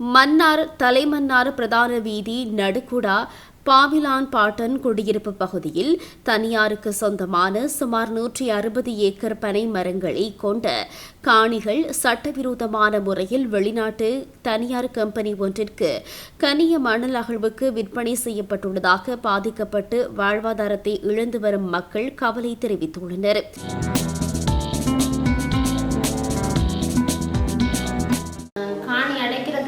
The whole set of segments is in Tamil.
மன்னார் தலைமன்னார் பிரதான வீதி நடுக்குடா பாவிலான் பாட்டன் குடியிருப்பு பகுதியில் தனியாருக்கு சொந்தமான சுமார் நூற்றி அறுபது ஏக்கர் பனை மரங்களை கொண்ட காணிகள் சட்டவிரோதமான முறையில் வெளிநாட்டு தனியார் கம்பெனி ஒன்றிற்கு கனிய மணல் அகழ்வுக்கு விற்பனை செய்யப்பட்டுள்ளதாக பாதிக்கப்பட்டு வாழ்வாதாரத்தை இழந்து வரும் மக்கள் கவலை தெரிவித்துள்ளனர்.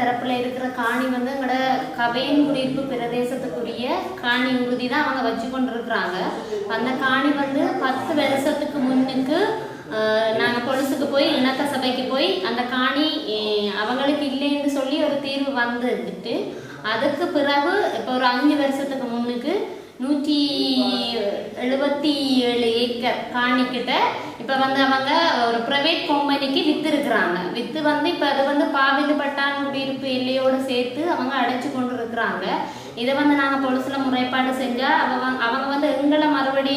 தரப்புல இருக்கிற காணி வந்து எங்களோட கவையன் குடியிருப்பு பிரதேசத்துக்குரிய காணி உறுதி தான் அவங்க வச்சு கொண்டிருக்கிறாங்க அந்த காணி வந்து பத்து வருஷத்துக்கு முன்னுக்கு நாங்கள் நாங்க பொலிசுக்கு போய் இணக்க சபைக்கு போய் அந்த காணி அவங்களுக்கு இல்லைன்னு சொல்லி ஒரு தீர்வு வந்துட்டு அதுக்கு பிறகு இப்போ ஒரு அஞ்சு வருஷத்துக்கு முன்னுக்கு நூற்றி எழுபத்தி ஏழு ஏக்கர் காணிக்கிட்ட இப்போ வந்து அவங்க ஒரு ப்ரைவேட் கம்பெனிக்கு வித்து இருக்கிறாங்க வித்து வந்து இப்போ அது வந்து பாவிந்து பட்டான் குடியிருப்பு எல்லையோடு சேர்த்து அவங்க அடைச்சு கொண்டு இருக்கிறாங்க இதை வந்து நாங்கள் பொலிசில் முறைப்பாடு செஞ்சால் அவங்க அவங்க வந்து எங்களை மறுபடி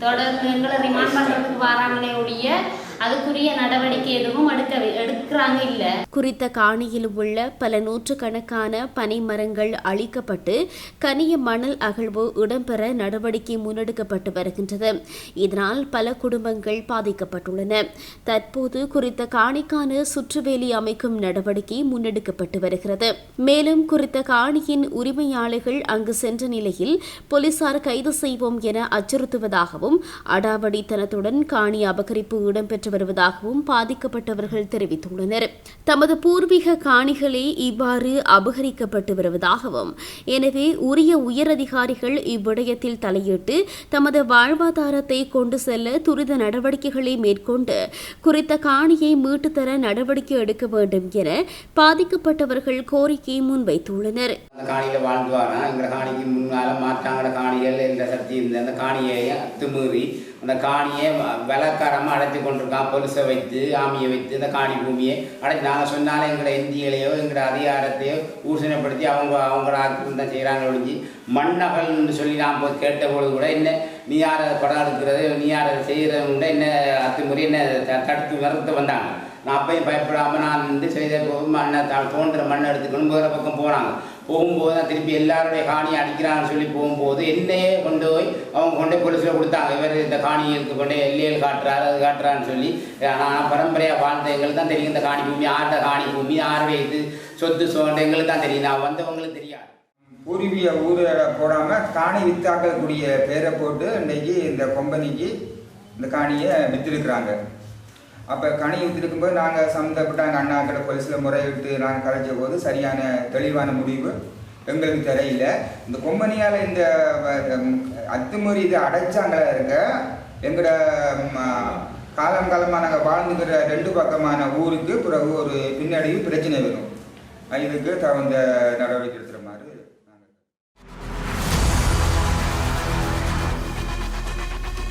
தொடர்ந்து எங்களை ரிமாண்ட் பண்ணுறதுக்கு வராங்களே ஒழிய அதுக்குரிய நடவடிக்கை எதுவும் எடுக்க எடுக்கிறாங்க இல்லை. குறித்த காணியில் உள்ள பல நூற்றுக்கணக்கான பனை மரங்கள் அழிக்கப்பட்டு கனிய மணல் அகழ்வு இடம்பெற நடவடிக்கை முன்னெடுக்கப்பட்டு வருகின்றது. இதனால் பல குடும்பங்கள் பாதிக்கப்பட்டுள்ளன. தற்போது குறித்த காணிக்கான சுற்றுவேலி அமைக்கும் நடவடிக்கை முன்னெடுக்கப்பட்டு வருகிறது. மேலும் குறித்த காணியின் உரிமையாளர்கள் அங்கு சென்ற நிலையில் போலீசார் கைது செய்வோம் என அச்சுறுத்துவதாகவும் அடாவடித்தனத்துடன் காணி அபகரிப்பு இடம்பெற்று வருவதாகவும் பாதிக்கப்பட்டவர்கள் தெரிவித்துள்ளனர். தமது பூர்வீக காணிகளே இவ்வாறு அபகரிக்கப்பட்டு வருவதாகவும் எனவே உரிய உயரதிகாரிகள் இவ்விடயத்தில் தலையிட்டு தமது வாழ்வாதாரத்தை கொண்டு செல்ல துரித நடவடிக்கைகளை மேற்கொண்டு குறித்த காணியை மீட்டுத்தர நடவடிக்கை எடுக்க வேண்டும் என பாதிக்கப்பட்டவர்கள் கோரிக்கை முன்வைத்துள்ளனர். காணியில் வாழ்ந்து வரான் எங்கள் காணிக்கு முன்னால் மாற்றாங்கிற காணிகள் என்ற சக்தி இருந்த அந்த காணியை அத்துமீறி அந்த காணியை விலக்காரமாக அடைத்து கொண்டிருக்கான். பொலிசை வைத்து ஆமியை வைத்து இந்த காணி பூமியை அடைச்சு நாங்கள் சொன்னாலும் எங்களோட இந்தியலையோ எங்களோட அதிகாரத்தையோ ஊசனைப்படுத்தி அவங்க அவங்கள ஆக்கிரம் தான் செய்கிறாங்க ஒழிஞ்சு மண்ணகல்னு சொல்லி நான் போய் கேட்ட பொழுது கூட என்ன நீ யார் அதை படம் எடுக்கிறது நீ யார் அதை செய்கிறது கூட என்ன அத்துமுறை என்ன த- தடுத்து நிறுத்த வந்தாங்க. நான் அப்பயும் பயப்படாமல் நான் நின்று செய்த போது மண்ணை தோன்ற மண்ணை எடுத்துக்கணும் வேறு பக்கம் போனாங்க. போகும்போது தான் திருப்பி எல்லாருடைய காணியை அடிக்கிறான்னு சொல்லி போகும்போது என்னையே கொண்டு போய் அவங்க கொண்டு போய் போலீஸில் கொடுத்தாங்க. இவர் இந்த காணிகளுக்கு கொண்டு எல்லையில் காட்டுறாரு அது காட்டுறான்னு சொல்லி. நான் பரம்பரையாக வாழ்ந்த எங்களுக்கு தான் தெரியும். இந்த காணி பூமி ஆர்ட காணி பூமி ஆர்வே இது சொத்து சோண்ட எங்களுக்கு தான் தெரியும். நான் வந்தவங்களுக்கு தெரியாது. பூர்வீக ஊரில் போடாமல் காணி வித்தாக்கக்கூடிய பேரை போட்டு இன்னைக்கு இந்த கொம்பனிக்கு இந்த காணியை விற்றுருக்குறாங்க அப்போ காணி போது நாங்கள் சம்மந்தப்பட்ட அங்கே அண்ணாக்களை போலீஸில் முறையிட்டு நாங்கள் கலைச்ச போது சரியான தெளிவான முடிவு எங்களுக்கு தெரியல. இந்த கொம்பனியால் இந்த ம், அத்துமீறி இது அடைச்சாங்களா இருக்க எங்களோட காலம் காலமாக நாங்கள் வாழ்ந்துக்கிற ரெண்டு பக்கமான ஊருக்கு பிறகு ஒரு பின்னடைவு பிரச்சனை வரும். இதுக்கு தகுந்த நடவடிக்கை